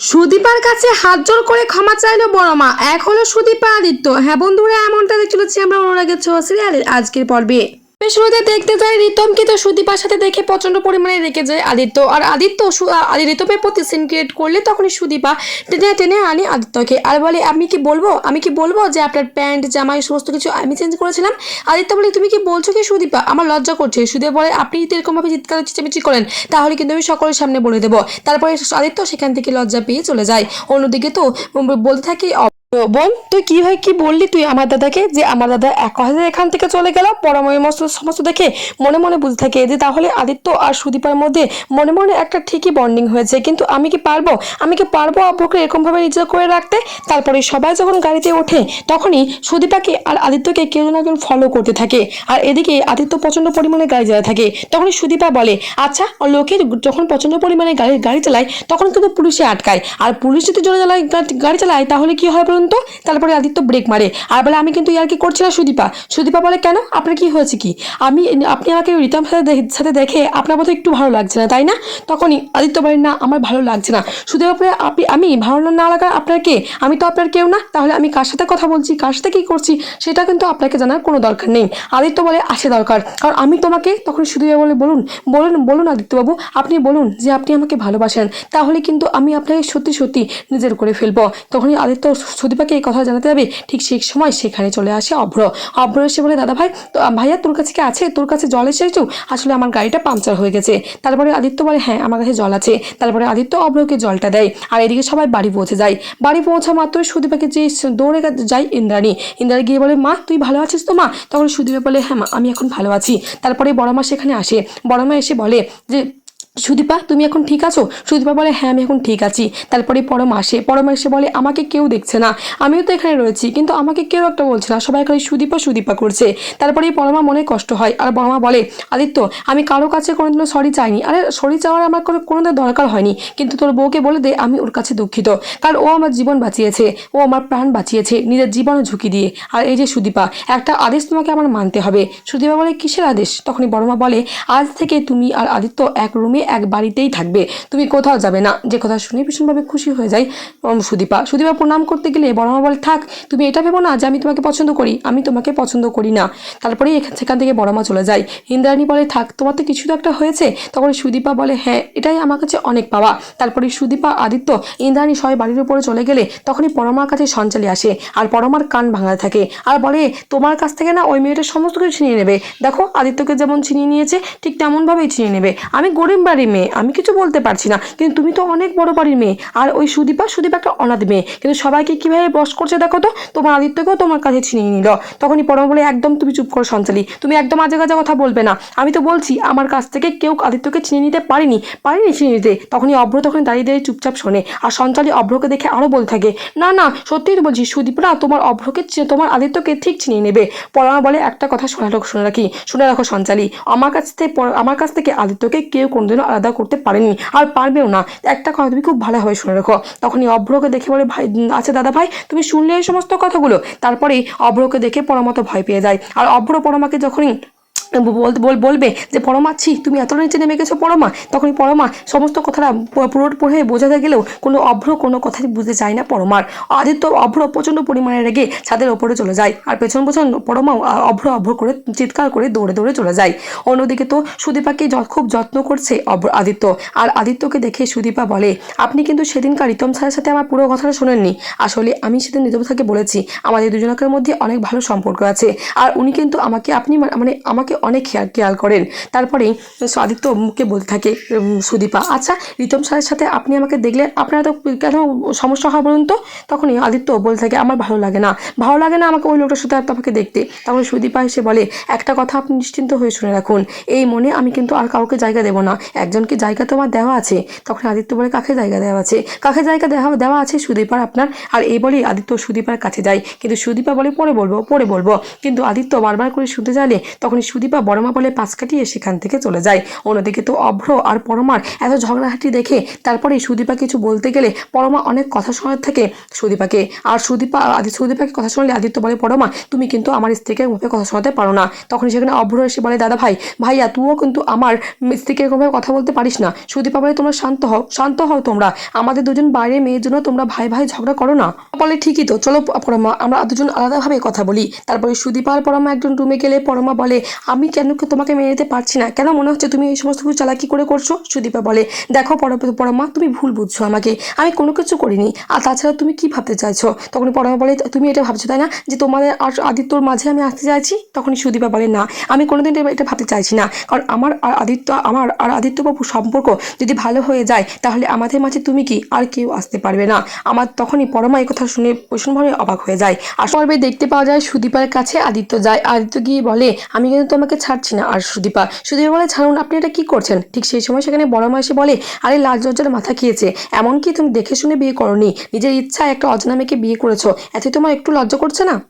সুদীপার কাছে হাত জোর করে ক্ষমা চাইলো বড় মা এক হলো সুদীপা আদিত্য। হ্যাঁ বন্ধুরা, এমনটা দেখতে চলেছি আমরা অনুরাগের ছোঁয়া সিরিয়ালের আজকের পর্বে। শুরুতে দেখতে যায়, রিতমকে তো সুদীপার সাথে দেখে প্রচণ্ড পরিমাণে রেখে যায় আদিত্য। আর আদিত্য আদি রিতমের প্রতি সিন ক্রিয়েট করলে তখনই সুদীপা টেনে টেনে আনে আদিত্যকে। আর বলে, আমি কি বলব? আমি কি বলব যে আপনার প্যান্ট জামা এই সমস্ত কিছু আমি চেঞ্জ করেছিলাম? আদিত্য বলে, তুমি কি বলছো কি সুদীপা? আমার লজ্জা করছে। সুদীপা বলে, আপনি যদি এরকমভাবে চিৎকার, চেঁচামেচি করেন, তাহলে কিন্তু আমি সকলের সামনে বলে দেবো। তারপরে আদিত্য সেখান থেকে লজ্জা পেয়ে চলে যায়। অন্যদিকে তো বলতে থাকি "অ- বোন, তুই কি হয় কি বললি তুই আমার দাদাকে যে আমার দাদা এক কথাতে এখান থেকে চলে গেল? পরময় মস্ত সমস্ত দেখে মনে মনে বুঝতে থাকে যে তাহলে আদিত্য আর সুদীপার মধ্যে মনে মনে একটা ঠিকই বন্ডিং হয়েছে। কিন্তু আমি কি পারব? আমি কি পারব আব্বুকে এরকমভাবে নিজে করে রাখতে? তারপরে সবাই যখন গাড়িতে ওঠে, তখনই সুদীপাকে আর আদিত্যকে কেউ না কেউ ফলো করতে থাকে। আর এদিকে আদিত্য প্রচণ্ড পরিমাণে গাড়ি চালাতে থাকে। তখনই সুদীপা বলে আচ্ছা লোকে যখন প্রচণ্ড পরিমাণে গাড়ি গাড়ি চালায়, তখন কিন্তু পুলিশে আটকায়। আর পুলিশ যদি জোরে চালায় গাড়ি চালায়, তাহলে কি হয় বলুন তো তারপরে আদিত্য ব্রেক মারে। আর বলে, আমি কিন্তু ইয়ার কি করছি না, সুদীপা? সুদীপা বলে, কেন? আপনার কি হয়েছে কি? আমি, আপনি আমাকে রিতম সাথে সাথে দেখে আপনার মতো একটু ভালো লাগছে না, তাই না? তখনই আদিত্য বলে, না, আমার ভালো লাগছে না। সুদীপা বলে, আপনি, আমি ভালো না লাগা আপনার কে? আমি তো আপনার কেউ না। তাহলে আমি কার সাথে কথা বলছি, কার সাথে কী করছি, সেটা কিন্তু আপনাকে জানার কোনো দরকার নেই। আদিত্য বলে, আসে দরকার। কারণ আমি তোমাকে তখন সুদীপা বলে, বলুন বলুন বলুন আদিত্যবাবু আপনি বলুন যে আপনি আমাকে ভালোবাসেন। তাহলে কিন্তু আমি আপনাকে সত্যি সত্যি নিজের করে ফেলব। তখনই আদিত্য সুদীপাকে এই কথা জানাতে যাবে ঠিক সেই সময় সেখানে চলে আসে অভ্র। অভ্র এসে বলে, দাদা ভাই, তো, ভাইয়া তোর কাছে কি আছে? তোর কাছে জল এসেছ? আসলে আমার গাড়িটা পাংচার হয়ে গেছে। তারপরে আদিত্য বলে হ্যাঁ আমার কাছে জল আছে। তারপরে আদিত্য অভ্রকে জলটা দেয়। আর এদিকে সবাই বাড়ি পৌঁছে যায়। বাড়ি পৌঁছা মাত্রই সুদীপাকে যে দৌড়ে যায় ইন্দ্রাণী। ইন্দ্রাণী গিয়ে বলে, মা, তুই ভালো আছিস তো, মা? তখন সুদীপা বলে হ্যাঁ মা, আমি এখন ভালো আছি। তারপরে বড় মা সেখানে আসে। বড় মা এসে বলে যে সুদীপা, তুমি এখন ঠিক আছো? সুদীপা বলে হ্যাঁ আমি এখন ঠিক আছি। তারপরে পরম আসে। পরম এসে বলে, আমাকে কেউ দেখছে না। আমিও তো এখানে রয়েছি, কিন্তু আমাকে কেউ একটা বলছে না। সবাই খালি সুদীপা সুদীপা করছে। তারপরে পরমা মনে কষ্ট হয়, আর বড়মা বলে, আদিত্য, আমি কারও কাছে কোনোদিনও সরি চাইনি। আরে সরি চাওয়ার আমার কোনো কোনোদিন দরকার হয়নি, কিন্তু তোর বউকে বলে দে, আমি ওর কাছে দুঃখিত। কারণ ও আমার জীবন বাঁচিয়েছে, ও আমার প্রাণ বাঁচিয়েছে নিজের জীবনে ঝুঁকি দিয়ে। আর এই যে সুদীপা, একটা আদেশ তোমাকে আমার মানতে হবে। সুদীপা বলে, কিসের আদেশ? তখনই বড়মা বলে, আজ থেকে তুমি আর আদিত্য এক রুমে এক বাড়িতেই থাকবে। তুমি কোথাও যাবে না। যে কথা শুনে ভীষণভাবে খুশি হয়ে উম, সুদীপা। সুদীপা প্রণাম করতে গেলে বড়মা বলে থাক। তুমি এটা ভেবো না যে আমি তোমাকে পছন্দ করি। আমি তোমাকে পছন্দ করি না। তারপরেই এখান সেখান থেকে বড়মা চলে যায়। ইন্দ্রাণী বলে থাক তোমার তো কিছু তো একটা হয়েছে। তখন সুদীপা বলে হ্যাঁ এটাই আমার কাছে অনেক পাওয়া। তারপরে সুদীপা আদিত্য ইন্দ্রাণী সবাই বাড়ির উপরে চলে গেলে তখনই পরমার কাছে সঞ্চালি আসে আর পরমার কান ভাঙা থাকে আর বলে তোমার কাছ থেকে না ওই মেয়েটা সমস্ত কিছু ছিনিয়ে নেবে। দেখো আদিত্যকে যেমন ছিনিয়ে নিয়েছে ঠিক তেমনভাবেই ছিনিয়ে নেবে। আমি গরিব বাড়ির মেয়ে। আমি কিছু বলতে পারছি না। কিন্তু তুমি তো অনেক বড় বাড়ির মেয়ে। আর ওই সুদীপা সুদীপা একটা অনাথ মেয়ে। কিন্তু সবাইকে কীভাবে বস করছে দেখো তো? তোমার আদিত্যকেও তোমার কাছে ছিনিয়ে নিল। তখনই পরমা বলে, একদম তুমি চুপ করো সঞ্চালি। তুমি একদম আজে গাজে কথা বলবে না। আমি তো বলছি, আমার কাছ থেকে কেউ আদিত্যকে ছিনিয়ে নিতে পারিনি। পারিনি ছিনিয়ে নিতে। তখনই অভ্র তখন দাঁড়িয়ে দাঁড়িয়ে চুপচাপ শোনে। আর সঞ্চালী অভ্রকে দেখে আরও বলতে থাকে, না না, সত্যিই তো বলছি, সুদীপরা তোমার অভ্রকে তোমার আদিত্যকে ঠিক চিনিয়ে নেবে। পরমা বলে, একটা কথা শোনা, শুনে রাখি, শুনে রাখো। সঞ্চালী। আমার কাছ থেকে, আমার কাছ থেকে আদিত্যকে কেউ কোনোদিনও আলাদা করতে পারেননি। আর পারবেও না। একটা কথা তুমি খুব ভালোভাবে শুনে রাখো। তখনই অভ্রকে দেখে বলে, ভাই আছে আচ্ছা দাদা ভাই, তুমি শুনলে এই সমস্ত কথাগুলো? তারপরেই অভ্রকে দেখে পরমাতো ভয় পেয়ে যায়। আর অভ্র পরমাকে যখনই বলতে বল বলবে যে, পরমা, ছি, তুমি এত নিচে নেমে গেছো, পরমা। তখনই পরমা সমস্ত কথাটা পুরোট পড়ে বোঝাতে গেলেও কোনো অভ্র কোনো কথাই বুঝতে চায় না পরমার। আদিত্য অভ্র প্রচণ্ড পরিমাণে রেগে ছাদের ওপরে চলে যায় আর পেছন পেছন পরমাও অভ্র অভ্র করে চিৎকার করে দৌড়ে দৌড়ে চলে যায়। অন্যদিকে তো সুদীপাকে খুব যত্ন করছে অভ্র আদিত্য। আর আদিত্যকে দেখে সুদীপা বলে, আপনি কিন্তু সেদিনকার রিতম স্যারের সাথে আমার পুরো কথাটা শোনেননি। আসলে আমি সেদিন রিতম স্যারকে বলেছি, আমাদের দুজনকের মধ্যে অনেক ভালো সম্পর্ক আছে। আর উনি কিন্তু আমাকে আপনি মানে আমাকে অনেক খেয়াল খেয়াল করেন। তারপরে আদিত্য মুখে বলতে থাকে সুদীপা আচ্ছা রিতম স্যারের সাথে আপনি আমাকে দেখলে আপনার তো কেন সমস্যা হয় বলুন তো? তখনই আদিত্য বলতে থাকে, আমার ভালো লাগে না, ভালো লাগে না আমাকে ওই লোকটার সাথে আমাকে দেখতে। তখন সুদীপা এসে বলে, একটা কথা আপনি নিশ্চিন্ত হয়ে শুনে রাখুন, এই মনে আমি কিন্তু আর কাউকে জায়গা দেবো না, একজনকে জায়গা তো আমার দেওয়া আছে। তখন আদিত্য বলে, কাকে জায়গা দেওয়া আছে? কাকে জায়গা দেওয়া দেওয়া আছে সুদীপার আপনার? আর এই বলেই আদিত্য সুদীপার কাছে যায়। কিন্তু সুদীপা বলে, পরে বলব পরে বলব। কিন্তু আদিত্য বারবার করে শুনতে চাইলে তখন সুদীপা সুদীপা বড়মা বলে পাশ কাটিয়ে সেখান থেকে চলে যায়। অন্যদিকে তো অভ্র আর পরমার এত ঝগড়াহাটি দেখে তারপরে সুদীপা কিছু বলতে গেলে পরমা অনেক কথা শোনার থাকে সুদীপাকে। আর সুদীপা আদি সুদীপাকে কথা শোনালে আদিত্য বলে, পরমা, তুমি কিন্তু আমার স্ত্রীকে মুখে কথা শোনাতে পারো না। তখন সেখানে অভ্র এসে বলে, দাদা ভাই, ভাইয়া, তুইও কিন্তু আমার স্ত্রীকে এরকমভাবে কথা বলতে পারিস না। সুদীপা বলে, তোমরা শান্ত হও শান্ত হও তোমরা। আমাদের দুজন বাইরে মেয়ের জন্য তোমরা ভাই ভাই ঝগড়া করো না। বলে, ঠিকই তো, চলো পরমা, আমরা দুজন আলাদাভাবে কথা বলি। তারপরে সুদীপা আর পরমা একজন রুমে গেলে পরমা বলে আমি কেন তোমাকে মেনে নিতে পারছি না? কেন মনে হচ্ছে তুমি এই সমস্ত কিছু চালাকি করে করছ? সুদীপা বলে, দেখো পর- পরমা তুমি ভুল বুঝছ আমাকে। আমি কোনো কিছু করিনি। আর তাছাড়া তুমি কি ভাবতে চাইছো? তখন পরমা বলে, তুমি এটা ভাবছ, তাই না? যে তোমাদের আর আদিত্যর মাঝে আমি আসতে চাইছি? তখনই সুদীপা বলে, না, আমি কোনোদিন এটা- ভাবতে চাইছি না। কারণ আমার আর আদিত্য, আমার আর আদিত্যবাবু সম্পর্ক যদি ভালো হয়ে যায়, তাহলে আমাদের মাঝে তুমি কি আর কেউ আসতে পারবে না? আমার তখনই পরমা এই কথা শুনে ভীষণভাবে অবাক হয়ে যায়। আর পর্বে দেখতে পাওয়া যায় সুদীপার কাছে আদিত্য যায়। আদিত্য গিয়ে বলে, আমি কিন্তু তোমাকে ছাড়ছি না। আর সুদীপা সুদীপা বলে, ছাড়ুন, আপনি এটা কি করছেন? ঠিক সেই সময় সেখানে বড় মা এসে বলে, আরে লাল লজ্জার মাথা খেয়েছে। এমনকি তুমি দেখে শুনে বিয়ে করনি। নিজের ইচ্ছা একটা অজানা মেয়েকে বিয়ে করেছ। এতে তোমার একটু লজ্জা করছে না?